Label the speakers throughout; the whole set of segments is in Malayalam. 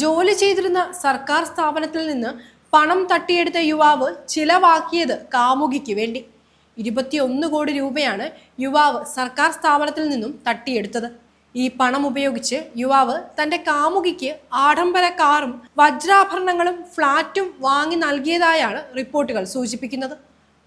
Speaker 1: ജോലി ചെയ്തിരുന്ന സർക്കാർ സ്ഥാപനത്തിൽ നിന്ന് പണം തട്ടിയെടുത്ത യുവാവ് ചിലവാക്കിയത് കാമുകിക്ക് വേണ്ടി. ഇരുപത്തിയൊന്ന് കോടി രൂപയാണ് യുവാവ് സർക്കാർ സ്ഥാപനത്തിൽ നിന്നും തട്ടിയെടുത്തത്. ഈ പണം ഉപയോഗിച്ച് യുവാവ് തന്റെ കാമുകിക്ക് ആഡംബര കാറും വജ്രാഭരണങ്ങളും ഫ്ളാറ്റും വാങ്ങി നൽകിയതായാണ് റിപ്പോർട്ടുകൾ സൂചിപ്പിക്കുന്നത്.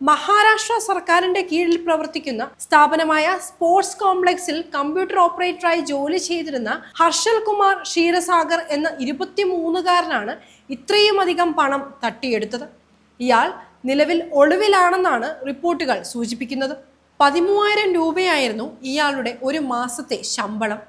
Speaker 1: മഹാരാഷ്ട്ര സർക്കാരിന്റെ കീഴിൽ പ്രവർത്തിക്കുന്ന സ്ഥാപനമായ സ്പോർട്സ് കോംപ്ലക്സിൽ കമ്പ്യൂട്ടർ ഓപ്പറേറ്ററായി ജോലി ചെയ്തിരുന്ന ഹർഷൽ കുമാർ ക്ഷീരസാഗർ എന്ന ഇരുപത്തിമൂന്നുകാരനാണ് ഇത്രയും അധികം പണം തട്ടിയെടുത്തത്. ഇയാൾ നിലവിൽ ഒളിവിലാണെന്നാണ് റിപ്പോർട്ടുകൾ സൂചിപ്പിക്കുന്നത്. പതിമൂവായിരം രൂപയായിരുന്നു ഇയാളുടെ ഒരു മാസത്തെ ശമ്പളം.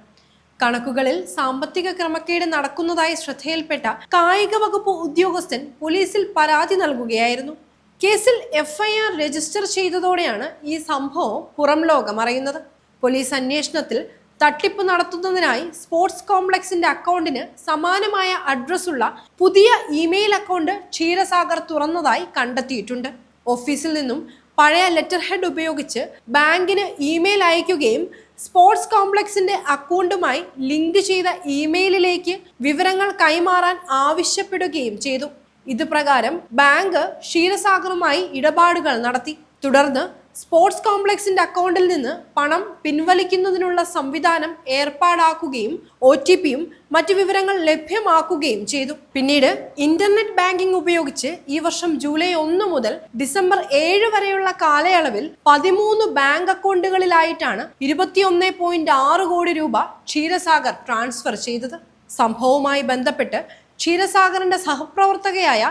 Speaker 1: കണക്കുകളിൽ സാമ്പത്തിക ക്രമക്കേട് നടക്കുന്നതായി ശ്രദ്ധയിൽപ്പെട്ട കായിക വകുപ്പ് ഉദ്യോഗസ്ഥൻ പോലീസിൽ പരാതി നൽകുകയായിരുന്നു. കേസിൽ എഫ്ഐആർ രജിസ്റ്റർ ചെയ്തതോടെയാണ് ഈ സംഭവം പുറം ലോകം അറിയുന്നത്. പോലീസ് അന്വേഷണത്തിൽ തട്ടിപ്പ് നടത്തുന്നതിനായി സ്പോർട്സ് കോംപ്ലക്സിന്റെ അക്കൗണ്ടിന് സമാനമായ അഡ്രസ്സുള്ള പുതിയ ഇമെയിൽ അക്കൗണ്ട് ക്ഷീരസാഗർ തുറന്നതായി കണ്ടെത്തിയിട്ടുണ്ട്. ഓഫീസിൽ നിന്നും പഴയ ലെറ്റർ ഹെഡ് ഉപയോഗിച്ച് ബാങ്കിന് ഇമെയിൽ അയക്കുകയും സ്പോർട്സ് കോംപ്ലക്സിന്റെ അക്കൗണ്ടുമായി ലിങ്ക് ചെയ്ത ഇമെയിലിലേക്ക് വിവരങ്ങൾ കൈമാറാൻ ആവശ്യപ്പെടുകയും ചെയ്തു. ഇത് പ്രകാരം ബാങ്ക് ക്ഷീരസാഗറുമായി ഇടപാടുകൾ നടത്തി. തുടർന്ന് സ്പോർട്സ് കോംപ്ലക്സിന്റെ അക്കൗണ്ടിൽ നിന്ന് പണം പിൻവലിക്കുന്നതിനുള്ള സംവിധാനം ഏർപ്പാടാക്കുകയും ഒ ടി പിയും മറ്റു വിവരങ്ങൾ ലഭ്യമാക്കുകയും ചെയ്തു. പിന്നീട് ഇന്റർനെറ്റ് ബാങ്കിംഗ് ഉപയോഗിച്ച് ഈ വർഷം ജൂലൈ ഒന്ന് മുതൽ ഡിസംബർ ഏഴ് വരെയുള്ള കാലയളവിൽ പതിമൂന്ന് ബാങ്ക് അക്കൗണ്ടുകളിലായിട്ടാണ് ഇരുപത്തിയൊന്ന് പോയിന്റ് ആറ് കോടി രൂപ ക്ഷീരസാഗർ ട്രാൻസ്ഫർ ചെയ്തത്. സംഭവവുമായി ബന്ധപ്പെട്ട് ക്ഷീരസാഗറിന്റെ സഹപ്രവർത്തകയായ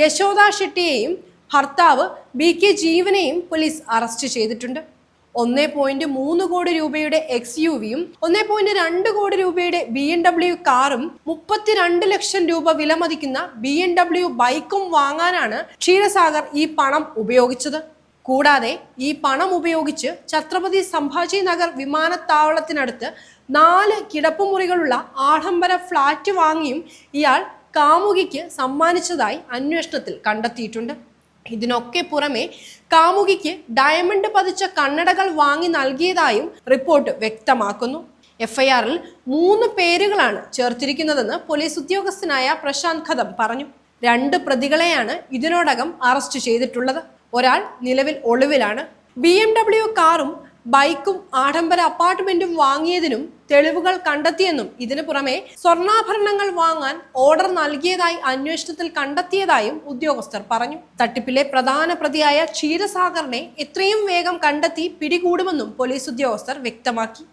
Speaker 1: യശോദ ഷെട്ടിയെയും ഭർത്താവ് ബി കെ ജീവനെയും പോലീസ് അറസ്റ്റ് ചെയ്തിട്ടുണ്ട്. ഒന്നേ പോയിന്റ് മൂന്ന് കോടി രൂപയുടെ എക്സ് യു വിയും ഒന്നേ പോയിന്റ് രണ്ട് കോടി രൂപയുടെ ബി എം ഡബ്ല്യു കാറും മുപ്പത്തിരണ്ട് ലക്ഷം രൂപ വിലമതിക്കുന്ന ബി എം ഡബ്ല്യു ബൈക്കും വാങ്ങാനാണ് ക്ഷീരസാഗർ ഈ പണം ഉപയോഗിച്ചത്. കൂടാതെ ഈ പണം ഉപയോഗിച്ച് ഛത്രപതി സംഭാജി നഗർ വിമാനത്താവളത്തിനടുത്ത് നാല് കിടപ്പുമുറികളുള്ള ആഡംബര ഫ്ളാറ്റ് വാങ്ങിയും ഇയാൾ കാമുകിക്ക് സമ്മാനിച്ചതായി അന്വേഷണത്തിൽ കണ്ടെത്തിയിട്ടുണ്ട്. ഇതിനൊക്കെ പുറമെ കാമുകിക്ക് ഡയമണ്ട് പതിച്ച കണ്ണടകൾ വാങ്ങി നൽകിയതായും റിപ്പോർട്ട് വ്യക്തമാക്കുന്നു. എഫ്ഐആറിൽ മൂന്ന് പേരുകളാണ് ചേർത്തിരിക്കുന്നതെന്ന് പോലീസ് ഉദ്യോഗസ്ഥനായ പ്രശാന്ത് ഖദം പറഞ്ഞു. രണ്ട് പ്രതികളെയാണ് ഇതിനോടകം അറസ്റ്റ് ചെയ്തിട്ടുള്ളത്. ഒരാൾ നിലവിൽ ഒളിവിലാണ്. ബി എം ഡബ്ല്യു കാറും ബൈക്കും ആഡംബര അപ്പാർട്ട്മെന്റും വാങ്ങിയതിനും തെളിവുകൾ കണ്ടെത്തിയെന്നും ഇതിനു പുറമെ സ്വർണാഭരണങ്ങൾ വാങ്ങാൻ ഓർഡർ നൽകിയതായി അന്വേഷണത്തിൽ കണ്ടെത്തിയതായും ഉദ്യോഗസ്ഥർ പറഞ്ഞു. തട്ടിപ്പിലെ പ്രധാന പ്രതിയായ ക്ഷീരസാഗറിനെ എത്രയും വേഗം കണ്ടെത്തി പിടികൂടുമെന്നും പോലീസ് ഉദ്യോഗസ്ഥർ വ്യക്തമാക്കി.